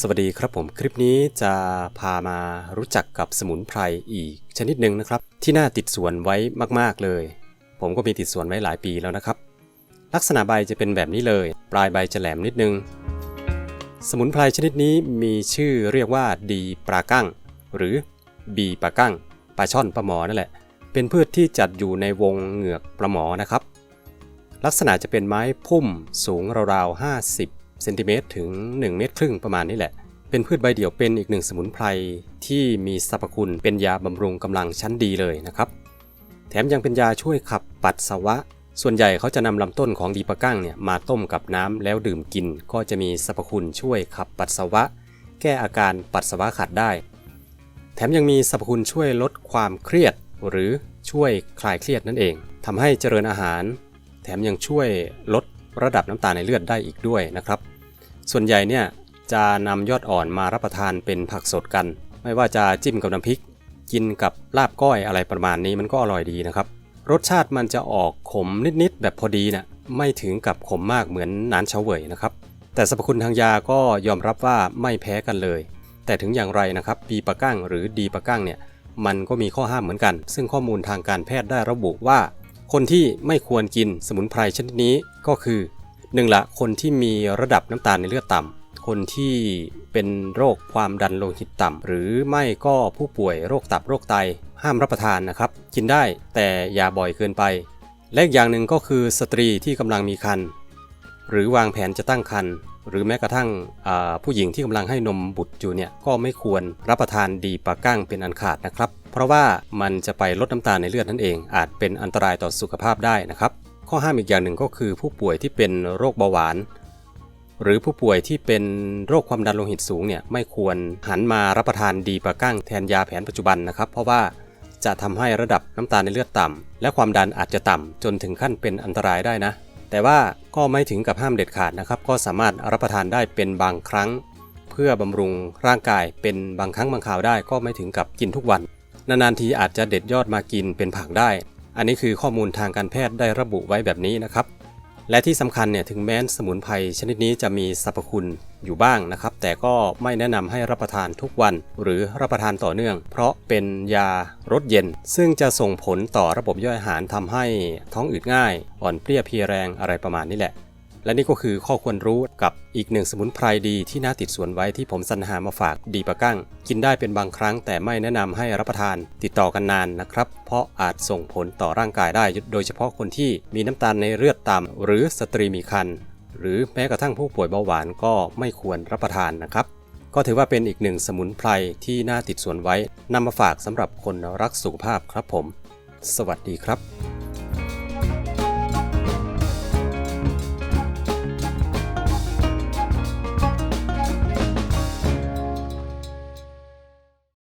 สวัสดีครับผมคลิปนี้จะพามารู้จักกับสมุนไพรอีกชนิดหนึ่งนะครับ ที่น่าติดสวนไว้มากๆเลย ผมก็มีติดสวนไว้หลายปีแล้วนะครับ ลักษณะใบจะเป็นแบบนี้เลย ปลายใบจะแหลมนิดนึง สมุนไพรชนิดนี้มีชื่อเรียกว่าดีปลากั้ง หรือบีปลากั้งปลาช่อนปลาหมอนั่นแหละ เป็นพืชที่จัดอยู่ในวงเหงือกปลาหมอนะครับ ลักษณะจะเป็นไม้พุ่มสูงราวๆ 50 เซนติเมตรถึง 1 เมตรครึ่งประมาณนี้แหละ เป็นพืชใบเดี่ยวเป็นอีกหนึ่งสมุนไพรที่มีสรรพคุณเป็นยาบำรุงกำลังชั้นดีเลยนะครับ แถมยังเป็นยาช่วยขับปัสสาวะ ส่วนใหญ่เขาจะนำลำต้นของดีปะกั้งเนี่ยมาต้มกับน้ำแล้วดื่มกิน ก็จะมีสรรพคุณช่วยขับปัสสาวะ แก้อาการปัสสาวะขัดได้ แถมยังมีสรรพคุณช่วยลดความเครียด หรือช่วยคลายเครียดนั่นเองทำให้เจริญอาหาร แถมยังช่วยลดระดับน้ำตาลในเลือดได้อีกด้วยนะครับ ส่วนใหญ่เนี่ยจะนำยอดอ่อนมารับประทานเป็นผักสดกัน ไม่ว่าจะจิ้มกับน้ำพริก กินกับลาบก้อยอะไรประมาณนี้มันก็อร่อยดีนะครับ รสชาติมันจะออกขมนิดๆแบบพอดีนะ่ะไม่ถึงกับขมมากเหมือนนานเฉาเวยนะครับ แต่สรรพคุณทางยาก็ยอมรับว่าไม่แพ้กันเลย แต่ถึงอย่างไรนะครับปีปะกั้งหรือดีปะกั้งเนี่ยมันก็มีข้อห้ามเหมือนกัน ซึ่งข้อมูลทางการแพทย์ได้ระบุว่า คนที่ไม่ควรกินสมุนไพรชนิดนี้ก็คือ หนึ่งละคนที่มีระดับน้ำตาลในเลือดต่ำ คนที่เป็นโรคความดันโลหิตต่ำ หรือไม่ก็ผู้ป่วยโรคตับโรคไต ห้ามรับประทานนะครับ กินได้แต่อย่าบ่อยเกินไป และอีกอย่างหนึ่งก็คือสตรีที่กำลังมีครรภ์หรือวางแผนจะตั้งครรภ์หรือแม้กระทั่งผู้หญิงที่กำลังให้นมบุตรอยู่เนี่ยก็ไม่ควรรับประทานดีปลากั้งเป็นอันขาดนะครับ เพราะว่ามันจะไปลดน้ำตาลในเลือดนั่นเอง อาจเป็นอันตรายต่อสุขภาพได้นะครับ ข้อห้ามอีกอย่างหนึ่งก็คือผู้ป่วยที่เป็นโรคเบาหวาน หรือผู้ป่วยที่เป็นโรคความดันโลหิตสูงเนี่ยไม่ควรหันมารับประทานดีปลากั้งแทนยาแผนปัจจุบันนะครับ เพราะว่าจะทำให้ระดับน้ำตาลในเลือดต่ำและความดันอาจจะต่ำจนถึงขั้นเป็นอันตรายได้นะ แต่ว่าก็ไม่ถึงกับห้ามเด็ดขาดนะครับ ก็สามารถรับประทานได้เป็นบางครั้ง เพื่อบำรุงร่างกายเป็นบางครั้งบางคราวได้ ก็ไม่ถึงกับกินทุกวัน นานๆทีอาจจะเด็ดยอดมากินเป็นผักได้ อันนี้คือข้อมูลทางการแพทย์ได้ระบุไว้แบบนี้นะครับ และที่สำคัญเนี่ยถึงแม้สมุนไพรชนิดนี้จะมีสรรพคุณอยู่บ้างนะครับ แต่ก็ไม่แนะนำให้รับประทานทุกวัน หรือรับประทานต่อเนื่อง เพราะเป็นยารสเย็น ซึ่งจะส่งผลต่อระบบย่อยอาหารทำให้ท้องอืดง่าย อ่อนเปรี้ยเพลียแรงอะไรประมาณนี้แหละ และนี่ก็คือข้อควรรู้กับอีกหนึ่งสมุนไพรดีที่น่าติดส่วนไว้ที่ผมสรรหามาฝากดีประกั้ง กินได้เป็นบางครั้งแต่ไม่แนะนำให้รับประทาน ติดต่อกันนานนะครับ เพราะอาจส่งผลต่อร่างกายได้ โดยเฉพาะคนที่มีน้ำตาลในเลือดต่ำหรือสตรีมีครรภ์หรือแม้กระทั่งผู้ป่วยเบาหวานก็ไม่ควรรับประทานนะครับ ก็ถือว่าเป็นอีกหนึ่งสมุนไพรที่น่าติดส่วนไว้นำมาฝากสำหรับคนรักสุขภาพครับผม สวัสดีครับ